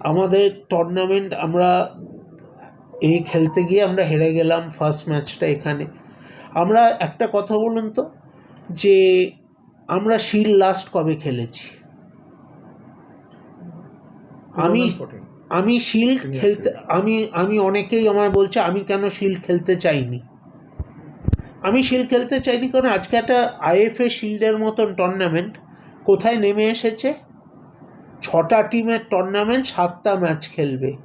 আমাদের টুর্নামেন্ট আমরা এই খেলতে গিয়ে আমরা হেরে গেলাম ফার্স্ট ম্যাচটা এখানে। আমরা একটা কথা বলুন তো যে আমরা শিল লাস্ট কবে খেলেছি? আমি আমি শিল্ড খেলতে আমি আমি অনেকেই আমার বলছে আমি কেন শিল্ড খেলতে চাইনি? আমি শিল্ড খেলতে চাইনি কারণ আজকে একটা আইএফএ শিল্ডের মতন টুর্নামেন্ট কোথায় নেমে এসেছে? ছটা টিমের টুর্নামেন্ট সাতটা ম্যাচ খেলবে।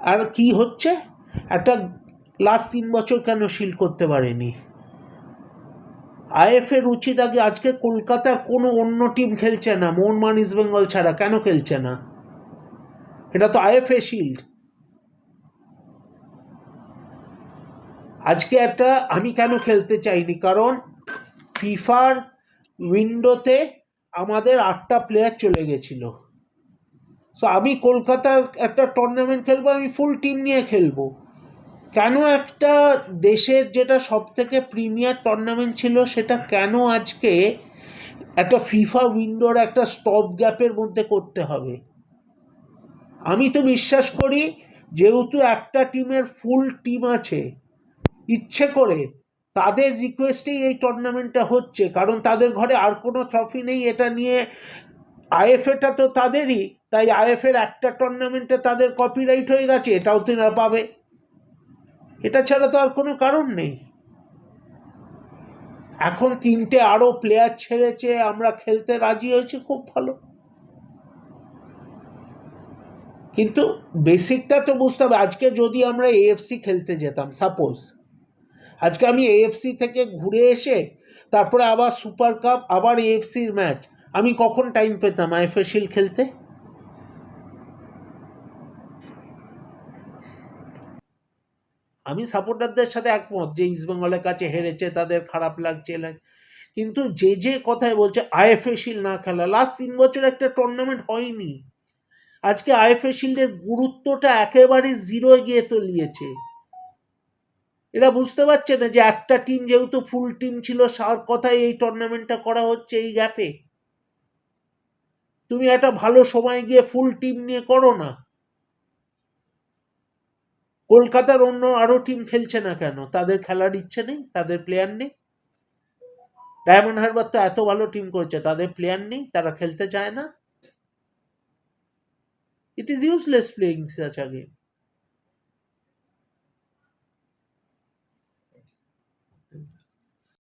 আর কি হচ্ছে? একটা লাস্ট তিন বছর কেন শিল্ড করতে পারেনি? আইএফের উচিত আগে, আজকে কলকাতার কোনো অন্য টিম খেলছে না মোহনমান ইস্ট বেঙ্গল ছাড়া কেন খেলছে না? এটা তো আইএফএ শিল্ড আজকে একটা, আমি কেন খেলতে চাইনি? কারণ ফিফার উইন্ডোতে আমাদের আটটা প্লেয়ার চলে গেছিল। সো আমি কলকাতার একটা টুর্নামেন্ট খেলব, আমি ফুল টিম নিয়ে খেলব। কেন একটা দেশের যেটা সব থেকে প্রিমিয়ার টুর্নামেন্ট ছিল, সেটা কেন আজকে একটা ফিফা উইন্ডোর একটা স্টপ গ্যাপের মধ্যে করতে হবে? আমি তো বিশ্বাস করি, যেহেতু একটা টিমের ফুল টিম আছে, ইচ্ছে করে তাদের রিকোয়েস্টেই এই টুর্নামেন্টটা হচ্ছে। কারণ তাদের ঘরে আর কোনো ট্রফি নেই। এটা নিয়ে আইএফএটা তো তাদেরই। তাই আইএফের একটা টুর্নামেন্টে তাদের কপিরাইট হয়ে গেছে। এটাও তারা পাবে। এটা ছাড়া তো আর কোনো কারণ নেই। এখন তিনটে আরও প্লেয়ার ছেড়েছে। আমরা খেলতে রাজি হয়েছি খুব ভালো। কিন্তু বেসিকটা তো বুঝতে হবে। আজকে যদি আমরা এএফসি খেলতে যেতাম সাপোজ আজকে আমি এএফসি থেকে ঘুরে এসে তারপরে আবার সুপার কাপ আবার এএফসির ম্যাচ আমি কখন টাইম পেতাম আইএফএ শিল্ড খেলতে? আমি সাপোর্টারদের সাথে একমত যে ইস্টবেঙ্গলের কাছে হেরেছে, তাদের খারাপ লাগছে লাগ- কিন্তু যে যে কথায় বলছে আইএফএ শিল্ড না খেলা। লাস্ট তিন বছর একটা টুর্নামেন্ট হয়নি। আজকে আইএফএ শিল্ডের গুরুত্বটা একেবারে জিরো গিয়ে তলিয়েছে। এরা বুঝতে পারছে না যে একটা টিম যেহেতু ফুল টিম ছিল, সার কথায় এই টুর্নামেন্টটা করা হচ্ছে এই গ্যাপে তুমি একটা ভালো সময় গিয়ে ফুল টিম নিয়ে করো না। কলকাতার অন্য আরও টিম খেলছে না কেন? তাদের খেলার ইচ্ছে নেই, তাদের প্লেয়ার নেই। ডায়মন্ড হারবার তো এত ভালো টিম করেছে, তাদের প্লেয়ার নেই, তারা খেলতে চায় না। It is useless playing such a game Gracias.